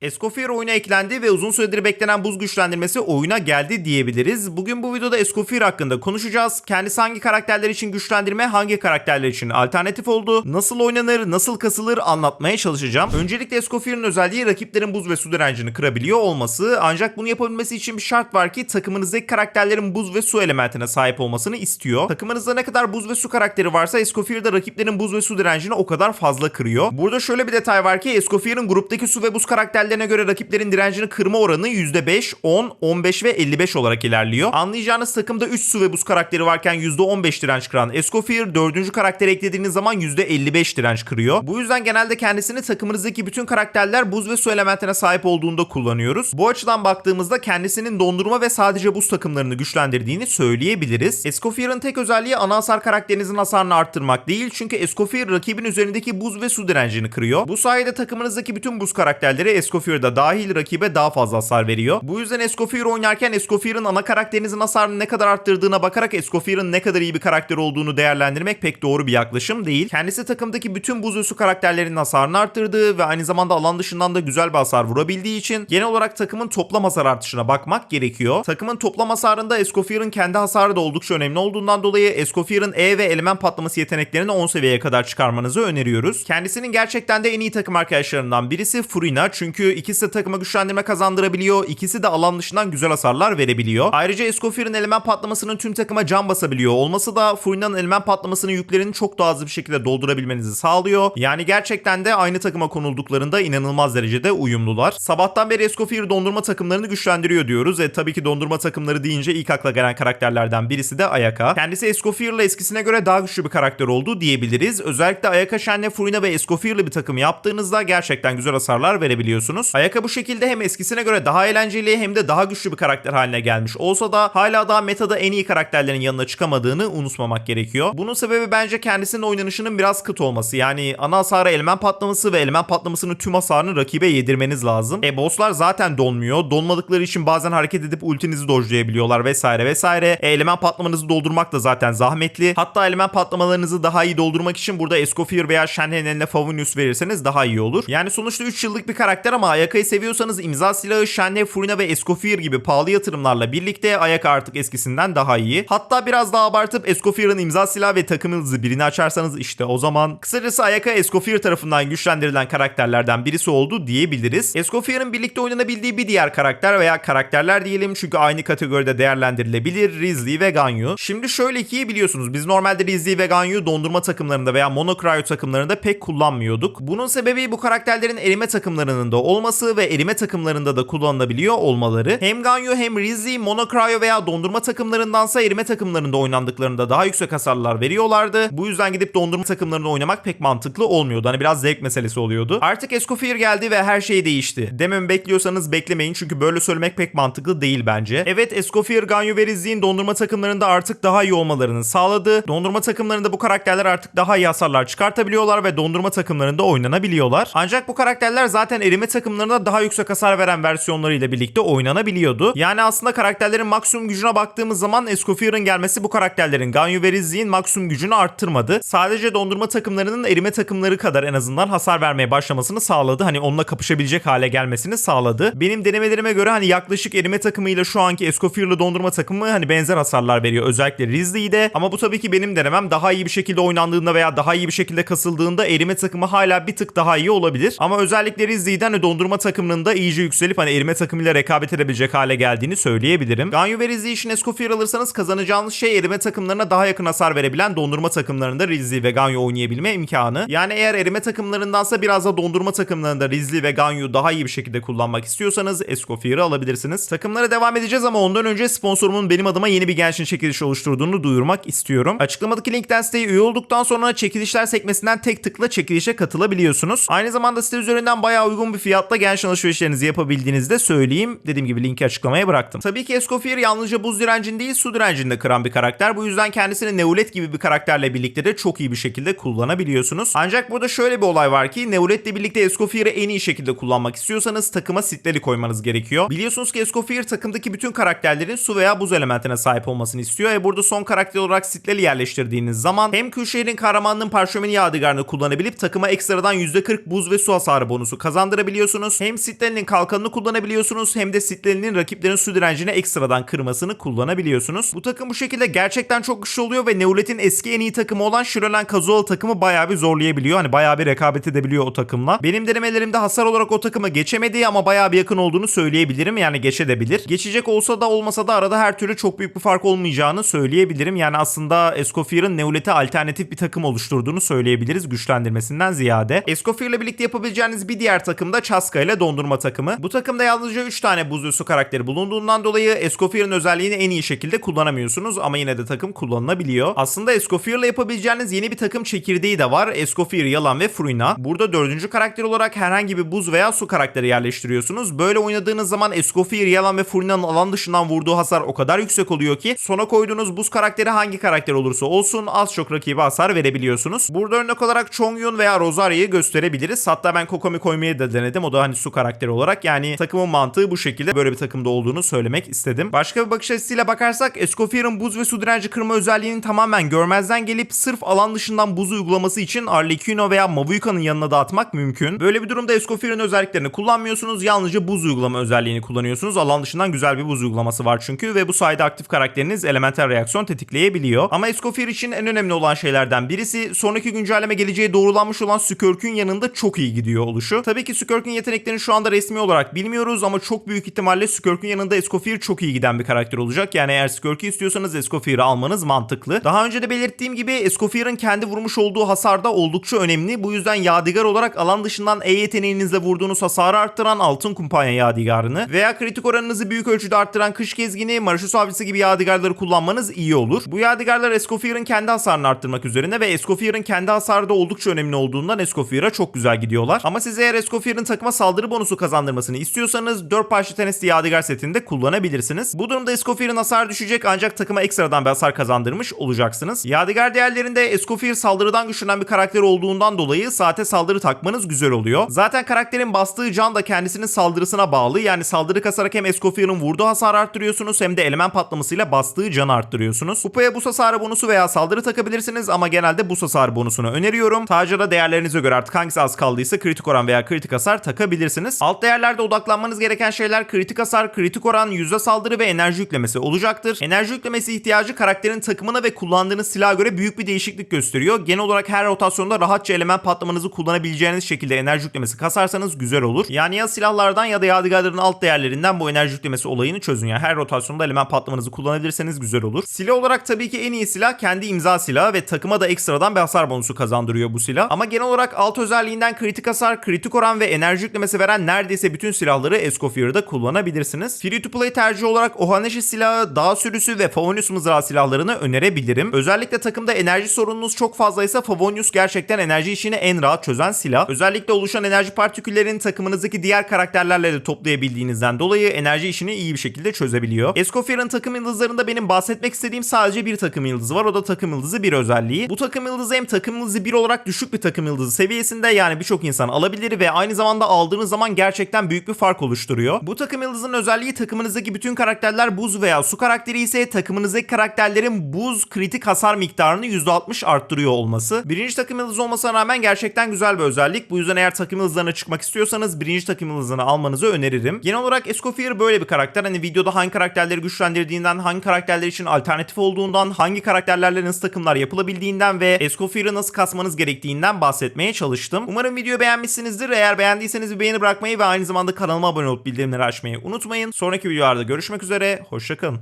Escoffier oyuna eklendi ve uzun süredir beklenen buz güçlendirmesi oyuna geldi diyebiliriz. Bugün bu videoda Escoffier hakkında konuşacağız. Kendisi hangi karakterler için güçlendirme, hangi karakterler için alternatif oldu, nasıl oynanır, nasıl kasılır anlatmaya çalışacağım. Öncelikle Escoffier'in özelliği rakiplerin buz ve su direncini kırabiliyor olması. Ancak bunu yapabilmesi için bir şart var ki takımınızdaki karakterlerin buz ve su elementine sahip olmasını istiyor. Takımınızda ne kadar buz ve su karakteri varsa Escoffier de rakiplerin buz ve su direncini o kadar fazla kırıyor. Burada şöyle bir detay var ki Escoffier'in gruptaki su ve buz karakterleri karakterlerine göre rakiplerin direncini kırma oranı %5, 10, 15 ve 55 olarak ilerliyor. Anlayacağınız takımda 3 su ve buz karakteri varken %15 direnç kıran Escoffier 4. karakteri eklediğiniz zaman %55 direnç kırıyor. Bu yüzden genelde kendisini takımınızdaki bütün karakterler buz ve su elementine sahip olduğunda kullanıyoruz. Bu açıdan baktığımızda kendisinin dondurma ve sadece buz takımlarını güçlendirdiğini söyleyebiliriz. Escoffier'ın tek özelliği ana hasar karakterinizin hasarını arttırmak değil çünkü Escoffier rakibin üzerindeki buz ve su direncini kırıyor. Bu sayede takımınızdaki bütün buz karakterleri Escoffier Escoffier'da dahil rakibe daha fazla hasar veriyor. Bu yüzden Escoffier oynarken Escoffier'ın ana karakterinizin hasarını ne kadar arttırdığına bakarak Escoffier'ın ne kadar iyi bir karakter olduğunu değerlendirmek pek doğru bir yaklaşım değil. Kendisi takımdaki bütün buz su karakterlerinin hasarını arttırdığı ve aynı zamanda alan dışından da güzel bir hasar vurabildiği için genel olarak takımın toplam hasar artışına bakmak gerekiyor. Takımın toplam hasarında Escoffier'ın kendi hasarı da oldukça önemli olduğundan dolayı Escoffier'ın E ve element patlaması yeteneklerini 10 seviyeye kadar çıkarmanızı öneriyoruz. Kendisinin gerçekten de en iyi takım arkadaşlarından birisi Furina çünkü ikisi de takıma güçlendirme kazandırabiliyor. İkisi de alan dışından güzel hasarlar verebiliyor. Ayrıca Escoffier'in element patlamasının tüm takıma can basabiliyor olması da Furina'nın element patlamasının yüklerini çok daha hızlı bir şekilde doldurabilmenizi sağlıyor. Yani gerçekten de aynı takıma konulduklarında inanılmaz derecede uyumlular. Sabahtan beri Escoffier dondurma takımlarını güçlendiriyor diyoruz. E tabii ki dondurma takımları deyince ilk akla gelen karakterlerden birisi de Ayaka. Kendisi Escoffier'la eskisine göre daha güçlü bir karakter olduğu diyebiliriz. Özellikle Ayaka Shen'le Furina ve Escoffier'la bir takım yaptığınızda gerçekten güzel hasarlar verebiliyorsunuz. Ayaka bu şekilde hem eskisine göre daha eğlenceli hem de daha güçlü bir karakter haline gelmiş olsa da hala daha metada en iyi karakterlerin yanına çıkamadığını unutmamak gerekiyor. Bunun sebebi bence kendisinin oynanışının biraz kıt olması. Yani ana hasara element patlaması ve element patlamasının tüm hasarını rakibe yedirmeniz lazım. E bosslar zaten donmuyor. Donmadıkları için bazen hareket edip ultinizi dojlayabiliyorlar vesaire vesaire. E, element patlamanızı doldurmak da zaten zahmetli. Hatta element patlamalarınızı daha iyi doldurmak için burada Escoffier veya Shenhen'in eline Favonius verirseniz daha iyi olur. Yani sonuçta 3 yıllık bir karakter ama Ayaka'yı seviyorsanız imza silahı, Shenhe, Furina ve Escoffier gibi pahalı yatırımlarla birlikte Ayaka artık eskisinden daha iyi. Hatta biraz daha abartıp Escoffier'ın imza silahı ve takımınızı birini açarsanız işte o zaman kısacası Ayaka Escoffier tarafından güçlendirilen karakterlerden birisi oldu diyebiliriz. Escoffier'ın birlikte oynanabildiği bir diğer karakter veya karakterler diyelim çünkü aynı kategoride değerlendirilebilir Rizli ve Ganyu. Şimdi şöyle ki biliyorsunuz biz normalde Rizli ve Ganyu dondurma takımlarında veya Monocryo takımlarında pek kullanmıyorduk. Bunun sebebi bu karakterlerin erime takımlarının da olması ve erime takımlarında da kullanılabiliyor olmaları. Hem Ganyu hem Rizzi, Monocryo veya dondurma takımlarındansa erime takımlarında oynandıklarında daha yüksek hasarlar veriyorlardı. Bu yüzden gidip dondurma takımlarında oynamak pek mantıklı olmuyordu. Hani biraz zevk meselesi oluyordu. Artık Escoffier geldi ve her şey değişti. Dememi bekliyorsanız beklemeyin çünkü böyle söylemek pek mantıklı değil bence. Evet Escoffier, Ganyu ve Rizzi'nin dondurma takımlarında artık daha iyi olmalarını sağladı. Dondurma takımlarında bu karakterler artık daha iyi hasarlar çıkartabiliyorlar ve dondurma takımlarında oynanabiliyorlar. Ancak bu karakterler zaten erime takımlarında daha yüksek hasar veren versiyonlarıyla birlikte oynanabiliyordu. Yani aslında karakterlerin maksimum gücüne baktığımız zaman Escoffier'ın gelmesi bu karakterlerin Ganyu ve Rizzi'nin maksimum gücünü arttırmadı. Sadece dondurma takımlarının erime takımları kadar en azından hasar vermeye başlamasını sağladı. Hani onunla kapışabilecek hale gelmesini sağladı. Benim denemelerime göre hani yaklaşık erime takımıyla şu anki Escoffier'lı dondurma takımı hani benzer hasarlar veriyor. Özellikle Rizzi'de. Ama bu tabii ki benim denemem daha iyi bir şekilde oynandığında veya daha iyi bir şekilde kasıldığında erime takımı hala bir tık daha iyi olabilir. Ama özellikle Rizzi'den hani takımının da iyice yükselip hani erime takımıyla rekabet edebilecek hale geldiğini söyleyebilirim. Ganyu ve Rizzi için Escoffier alırsanız kazanacağınız şey erime takımlarına daha yakın hasar verebilen dondurma takımlarında Rizzi ve Ganyu oynayabilme imkanı. Yani eğer erime takımlarındansa biraz da dondurma takımlarında Rizzi ve Ganyu daha iyi bir şekilde kullanmak istiyorsanız Escoffier'ı alabilirsiniz. Takımlara devam edeceğiz ama ondan önce sponsorumun benim adıma yeni bir gençin çekiliş oluşturduğunu duyurmak istiyorum. Açıklamadaki linkten siteye üye olduktan sonra çekilişler sekmesinden tek tıkla çekilişe katılabiliyorsunuz. Aynı zamanda site üzerinden bayağı uygun bir fiyatla genç alışverişlerinizi yapabildiğinizi de söyleyeyim. Dediğim gibi linki açıklamaya bıraktım. Tabii ki Escoffier yalnızca buz direncini değil su direncini de kıran bir karakter. Bu yüzden kendisini Neulet gibi bir karakterle birlikte de çok iyi bir şekilde kullanabiliyorsunuz. Ancak burada şöyle bir olay var ki Neulet'le birlikte Escoffier'ı en iyi şekilde kullanmak istiyorsanız takıma sitleri koymanız gerekiyor. Biliyorsunuz ki Escoffier takımdaki bütün karakterlerin su veya buz elementine sahip olmasını istiyor. E burada son karakter olarak sitleri yerleştirdiğiniz zaman hem Kürşehir'in kahramanının parşömeni yadigarını kullanabilip takıma ekstradan %40 buz ve su hasarı bonusu kazandırabiliyorsunuz kullanabiliyorsunuz. Hem Citadel'in kalkanını kullanabiliyorsunuz hem de Citadel'in rakiplerin su direncini ekstradan kırmasını kullanabiliyorsunuz. Bu takım bu şekilde gerçekten çok güçlü oluyor ve Neulet'in eski en iyi takımı olan Shirolan Kazuo takımı bayağı bir zorlayabiliyor. Hani bayağı bir rekabet edebiliyor o takımla. Benim denemelerimde hasar olarak o takımı geçemediği ama bayağı bir yakın olduğunu söyleyebilirim. Yani geçebilir. Geçecek olsa da olmasa da arada her türlü çok büyük bir fark olmayacağını söyleyebilirim. Yani aslında Escoffier'ın Neulet'e alternatif bir takım oluşturduğunu söyleyebiliriz güçlendirmesinden ziyade. Escoffier'le birlikte yapabileceğiniz bir diğer takım da Chaska ile dondurma takımı. Bu takımda yalnızca 3 tane buz ve su karakteri bulunduğundan dolayı Escoffier'ın özelliğini en iyi şekilde kullanamıyorsunuz ama yine de takım kullanılabiliyor. Aslında Escoffier'la yapabileceğiniz yeni bir takım çekirdeği de var. Escoffier, Yalan ve Fruina. Burada dördüncü karakter olarak herhangi bir buz veya su karakteri yerleştiriyorsunuz. Böyle oynadığınız zaman Escoffier, Yalan ve Fruina'nın alan dışından vurduğu hasar o kadar yüksek oluyor ki sona koyduğunuz buz karakteri hangi karakter olursa olsun az çok rakibe hasar verebiliyorsunuz. Burada örnek olarak Chongyun veya Rosaria'yı gösterebiliriz. Hatta ben Kokomi koymayı da denedim. O da hani su karakteri olarak. Yani takımın mantığı bu şekilde böyle bir takımda olduğunu söylemek istedim. Başka bir bakış açısıyla bakarsak Escoffier'ın buz ve su direnci kırma özelliğini tamamen görmezden gelip sırf alan dışından buz uygulaması için Arlecchino veya Mavuika'nın yanına dağıtmak mümkün. Böyle bir durumda Escoffier'ın özelliklerini kullanmıyorsunuz. Yalnızca buz uygulama özelliğini kullanıyorsunuz. Alan dışından güzel bir buz uygulaması var çünkü ve bu sayede aktif karakteriniz elemental reaksiyon tetikleyebiliyor. Ama Escoffier için en önemli olan şeylerden birisi sonraki güncelleme geleceği doğrulanmış olan Skirk'ün yanında çok iyi gidiyor oluşu. Tabii ki Skirk'ün yeteneklerini şu anda resmi olarak bilmiyoruz ama çok büyük ihtimalle Skirk'ün yanında Escoffier çok iyi giden bir karakter olacak. Yani eğer Skirk'ü istiyorsanız Escoffier'ı almanız mantıklı. Daha önce de belirttiğim gibi Escoffier'ın kendi vurmuş olduğu hasar da oldukça önemli. Bu yüzden yadigar olarak alan dışından E yeteneğinizle vurduğunuz hasarı arttıran altın kumpanya yadigarını veya kritik oranınızı büyük ölçüde arttıran kış gezgini, Marşus avcısı gibi yadigarları kullanmanız iyi olur. Bu yadigarlar Escoffier'ın kendi hasarını arttırmak üzerine ve Escoffier'ın kendi hasarı da oldukça önemli olduğundan Escoffier'a çok güzel gidiyorlar. Ama siz eğer Escoffier'ın takıma saldırı bonusu kazandırmasını istiyorsanız 4 parça tenesti yadigar setinde kullanabilirsiniz. Bu durumda Escoffier'ın hasar düşecek ancak takıma ekstradan bir hasar kazandırmış olacaksınız. Yadigar değerlerinde Escoffier saldırıdan güçlenen bir karakter olduğundan dolayı saate saldırı takmanız güzel oluyor. Zaten karakterin bastığı can da kendisinin saldırısına bağlı. Yani saldırı kasarak hem Escoffier'ın vurduğu hasar arttırıyorsunuz hem de element patlamasıyla bastığı canı arttırıyorsunuz. Kupaya buz hasarı bonusu veya saldırı takabilirsiniz ama genelde buz hasarı bonusunu öneriyorum. Tacira değerlerinize göre artık hangisi az kaldıysa kritik oran veya kritik hasar takabilirsiniz. Alt değerlerde odaklanmanız gereken şeyler kritik hasar, kritik oran, yüzde saldırı ve enerji yüklemesi olacaktır. Enerji yüklemesi ihtiyacı karakterin takımına ve kullandığınız silaha göre büyük bir değişiklik gösteriyor. Genel olarak her rotasyonda rahatça element patlamanızı kullanabileceğiniz şekilde enerji yüklemesi kasarsanız güzel olur. Yani ya silahlardan ya da yadigarların alt değerlerinden bu enerji yüklemesi olayını çözün. Yani her rotasyonda element patlamanızı kullanabilirseniz güzel olur. Silah olarak tabii ki en iyi silah kendi imza silahı ve takıma da ekstradan bir hasar bonusu kazandırıyor bu silah. Ama genel olarak alt özelliğinden kritik hasar, kritik oran ve enerji yüklemesi veren neredeyse bütün silahları Escoffier'da kullanabilirsiniz. Free to play tercih olarak Ohaneshi silahı, dağ sürüsü ve Favonius mızrağı silahlarını önerebilirim. Özellikle takımda enerji sorununuz çok fazlaysa Favonius gerçekten enerji işini en rahat çözen silah. Özellikle oluşan enerji partiküllerini takımınızdaki diğer karakterlerle de toplayabildiğinizden dolayı enerji işini iyi bir şekilde çözebiliyor. Escoffier'ın takım yıldızlarında benim bahsetmek istediğim sadece bir takım yıldızı var. O da takım yıldızı bir özelliği. Bu takım yıldızı hem takım yıldızı bir olarak düşük bir takım yıldızı seviyesinde yani birçok insan alabilir ve aynı zamanda aldığınız zaman gerçekten büyük bir fark oluşturuyor. Bu takım yıldızının özelliği takımınızdaki bütün karakterler buz veya su karakteri ise takımınızdaki karakterlerin buz kritik hasar miktarını %60 arttırıyor olması. Birinci takım yıldızı olmasına rağmen gerçekten güzel bir özellik. Bu yüzden eğer takım yıldızlarına çıkmak istiyorsanız birinci takım yıldızını almanızı öneririm. Genel olarak Escoffier böyle bir karakter. Hani videoda hangi karakterleri güçlendirdiğinden, hangi karakterler için alternatif olduğundan, hangi karakterlerle nasıl takımlar yapılabildiğinden ve Escoffier'ı nasıl kasmanız gerektiğinden bahsetmeye çalıştım. Umarım videoyu beğenmişsinizdir. Eğer beğendiyseniz bir beğeni bırakmayı ve aynı zamanda kanalıma abone olup bildirimleri açmayı unutmayın. Sonraki videolarda görüşmek üzere. Hoşçakalın.